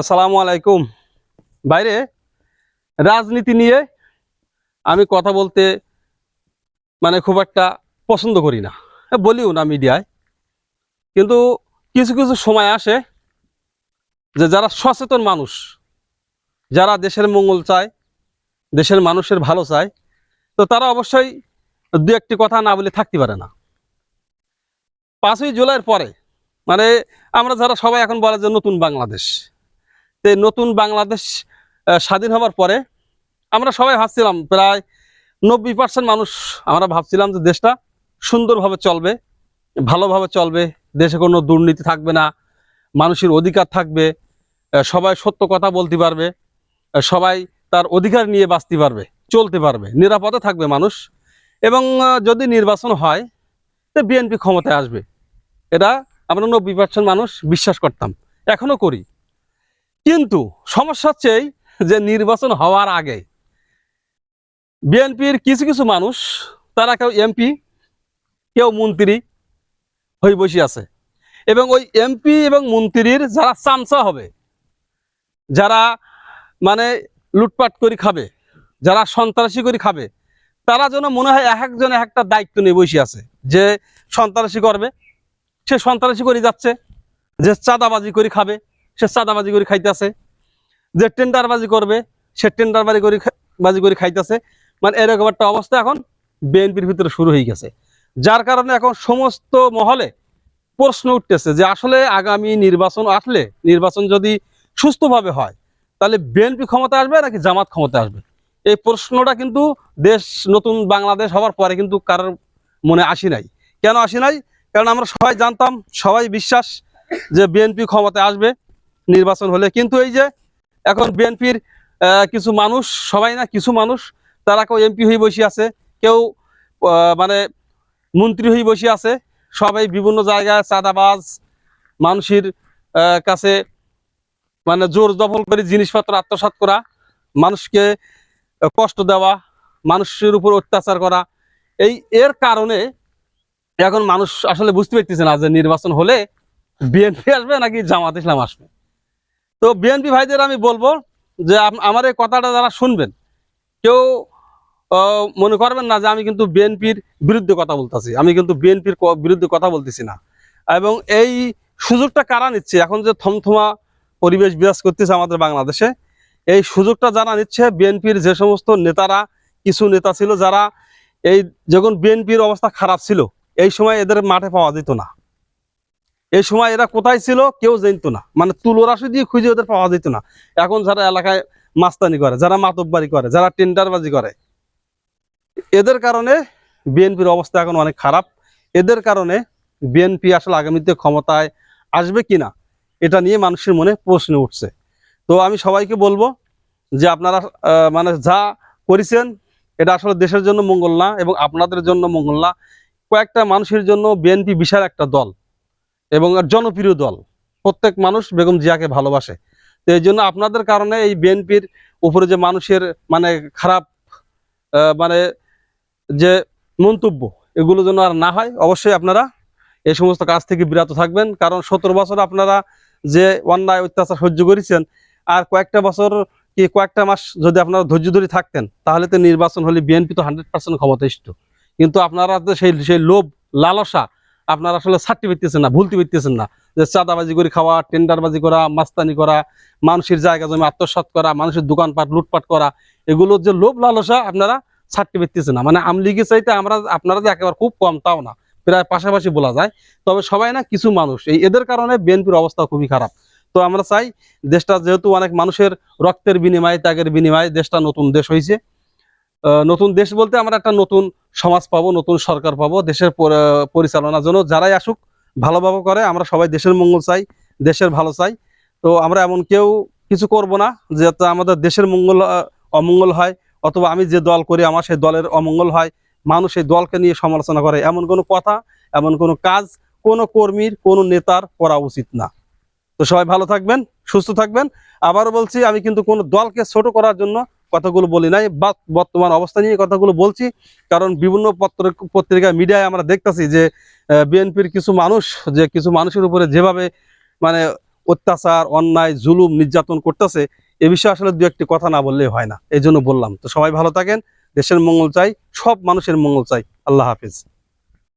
আসসালামু আলাইকুম। বাইরে রাজনীতি নিয়ে আমি কথা বলতে মানে খুব একটা পছন্দ করি না। হ্যাঁ, বলিও না মিডিয়ায়। কিন্তু কিছু কিছু সময় আসে যে যারা সচেতন মানুষ যারা দেশের মঙ্গল চায় দেশের মানুষের ভালো চায় তো তারা অবশ্যই দু একটি কথা না বলে থাকতে পারে না। পাঁচই জুলাইয়ের পরে মানে আমরা যারা সবাই এখন বলে যে নতুন বাংলাদেশ তো নতুন বাংলাদেশ স্বাধীন হওয়ার পরে আমরা সবাই ভাবছিলাম, প্রায় নব্বই পার্সেন্ট মানুষ আমরা ভাবছিলাম যে দেশটা সুন্দরভাবে চলবে, ভালোভাবে চলবে, দেশে কোনো দুর্নীতি থাকবে না, মানুষের অধিকার থাকবে সবাই সত্য কথা বলতে পারবে সবাই তার অধিকার নিয়ে বাঁচতে পারবে, চলতে পারবে, নিরাপদে থাকবে মানুষ। এবং যদি নির্বাচন হয়, তো বিএনপি ক্ষমতায় আসবে। এটা আমরা নব্বই পার্সেন্ট মানুষ বিশ্বাস করতাম এখনও করি। কিন্তু সমস্যা হচ্ছে যে নির্বাচন হওয়ার আগে বিএনপির কিছু কিছু মানুষ, তারা কেউ এমপি, কেউ মন্ত্রী হয়ে বসে আছে। এবং ওই এমপি এবং মন্ত্রীর যারা চামচা হবে, যারা মানে লুটপাট করে খাবে, যারা সন্ত্রাসী করে খাবে, তারা যেন মনে হয় এক একজন একটা দায়িত্ব নিয়ে বসে আছে। যে সন্ত্রাসী করবে, সে সন্ত্রাসী করে যাচ্ছে, যে চাঁদাবাজি করে খাবে সে চাঁদাবাজি করে খাইতেছে। যে টেন্ডারবাজি করবে, সে টেন্ডারবাজি করে বাজি করে খাইতেছে। মানে এরকম একটা অবস্থা এখন বিএনপির ভিতরে শুরু হয়ে গেছে। যার কারণে এখন সমস্ত মহলে প্রশ্ন উঠতেছে যে আসলে আগামী নির্বাচন আসলে, নির্বাচন যদি সুস্থভাবে হয়, তাহলে বিএনপি ক্ষমতা আসবে নাকি জামাত ক্ষমতা আসবে? এই প্রশ্নটা কিন্তু দেশ, নতুন বাংলাদেশ হওয়ার পরে কিন্তু কারোর মনে আসি নাই। কেন আসি নাই? কারণ আমরা সবাই জানতাম, সবাই বিশ্বাস যে বিএনপি ক্ষমতায় আসবে। নির্বাচন হলে। কিন্তু এই যে এখন বিএনপির কিছু মানুষ, সবাই না, কিছু মানুষ, তারা কেউ এমপি হয়ে বসে আছে, কেউ মানে মন্ত্রী হয়ে বসে আছে। সবাই বিভিন্ন জায়গায় চাঁদাবাজ, মানুষের কাছে মানে জোর দখল করে জিনিসপত্র আত্মসাৎ করা, মানুষকে কষ্ট দেওয়া, মানুষের উপর অত্যাচার করা। এই, এর কারণে এখন মানুষ আসলে বুঝতে পারতেছে না যে নির্বাচন হলে বিএনপি আসবে নাকি জামাত ইসলাম আসবে। তো বিএনপি ভাইদের আমি বলব যে আমার এই কথাটা যারা শুনবেন, কেউ মনে করবেন না যে আমি কিন্তু বিএনপির বিরুদ্ধে কথা বলতেছি। আমি কিন্তু বিএনপির বিরুদ্ধে কথা বলতেছি না। এবং এই সুযোগটা কারা নিচ্ছে? এখন যে থমথমা পরিবেশ বিরাজ করতেছে আমাদের বাংলাদেশে, এই সুযোগটা যারা নিচ্ছে বিএনপির যে সমস্ত নেতারা, কিছু নেতা ছিল যারা এই যখন বিএনপির অবস্থা খারাপ ছিল, এই সময় এদের মাঠে পাওয়া যেত না। এই সময় এরা কোথায় ছিল কেউ জানতো না। মানে তুলোরাশি দিয়ে খুঁজে ওদের পাওয়া যেত না। এখন যারা এলাকায় মাস্তানি করে, যারা মাতব্বারি করে, যারা টেন্ডারবাজি করে, এদের কারণে বিএনপির অবস্থা এখন অনেক খারাপ। এদের কারণে বিএনপি আসলে আগামীতে ক্ষমতায় আসবে কিনা, এটা নিয়ে মানুষের মনে প্রশ্ন উঠছে। তো আমি সবাইকে বলব যে আপনারা মানে যা করেছেন, এটা আসলে দেশের জন্য মঙ্গল না এবং আপনাদের জন্য মঙ্গল না। কয়েকটা মানুষের জন্য বিএনপি বিশাল একটা দল। এবং জনপ্রিয় দল। প্রত্যেক মানুষ বেগম জিয়াকে ভালোবাসে। তো এই জন্য আপনাদের কারণে এই বিএনপির উপরে যে মানুষের মানে খারাপ মানে যে মন্তব্য, এগুলো যেন আর না হয়, অবশ্যই আপনারা এই সমস্ত কাজ থেকে বিরত থাকবেন। কারণ সতেরো বছর আপনারা যে অন্যায় অত্যাচার সহ্য করেছেন, আর কয়েকটা বছর কি কয়েকটা মাস যদি আপনারা ধৈর্য ধরে থাকতেন, তাহলে তো নির্বাচন হলে বিএনপি তো হান্ড্রেড পার্সেন্ট ক্ষমতাইষ্ট। কিন্তু আপনারা সেই সেই লোভ, লালসা আপনারা আসলে ছাড়তে পারতেছেন না, ভুলতে পারতেছেন না। যে চাঁদাবাজি করে খাওয়া, টেন্ডারবাজি করা, মাস্তানি করা, মানুষের জায়গা জমি আত্মসাৎ করা, মানুষের দোকানপাট, লুটপাট করা এগুলোর যে লোভ লালসা আপনারা ছাড়তে পারতেছেন না। মানে আমলিগের চাইতে আমরা, আপনারা যে একেবারে খুব কম, তাও না। প্রায় পাশাপাশি বলা যায়। তবে সবাই না কিছু মানুষ, এই এদের কারণে বিএনপির অবস্থা খুবই খারাপ। তো আমরা চাই দেশটা যেহেতু অনেক মানুষের রক্তের বিনিময়ে, ত্যাগের বিনিময়ে দেশটা নতুন দেশ হয়েছে নতুন দেশ বলতে আমরা একটা নতুন সমাজ পাবো, নতুন সরকার পাবো, দেশের পরিচালনার জন্য। যারাই আসুক, ভালোভাবে করে, আমরা সবাই দেশের মঙ্গল চাই, দেশের ভালো চাই। তো আমরা এমন কেউ কিছু করব না, যাতে আমাদের দেশের মঙ্গল অমঙ্গল হয়, অথবা আমি যে দল করি, আমার সেই দলের অমঙ্গল হয়। মানুষ এই দলকে নিয়ে সমালোচনা করে। এমন কোনো কথা, এমন কোনো কাজ কোনো কর্মীর, কোনো নেতার করা উচিত না। তো সবাই ভালো থাকবেন, সুস্থ থাকবেন। আবারও বলছি, আমি কিন্তু কোনো দলকে ছোট করার জন্য কথাগুলো বলি নাই, বা বর্তমান অবস্থা নিয়ে কথাগুলো বলছি। কারণ বিভিন্ন পত্র পত্রিকা মিডিয়ায় আমরা দেখতেছি যে বিএনপির কিছু মানুষ, যে কিছু মানুষের উপরে যেভাবে মানে অত্যাচার, অন্যায়, জুলুম, নির্যাতন করতেছে, এ বিষয়ে আসলে দু একটি কথা না বললেই হয় না। এই বললাম। তো সবাই ভালো থাকেন, দেশের মঙ্গল চাই, সব মানুষের মঙ্গল চাই। আল্লাহ হাফিজ।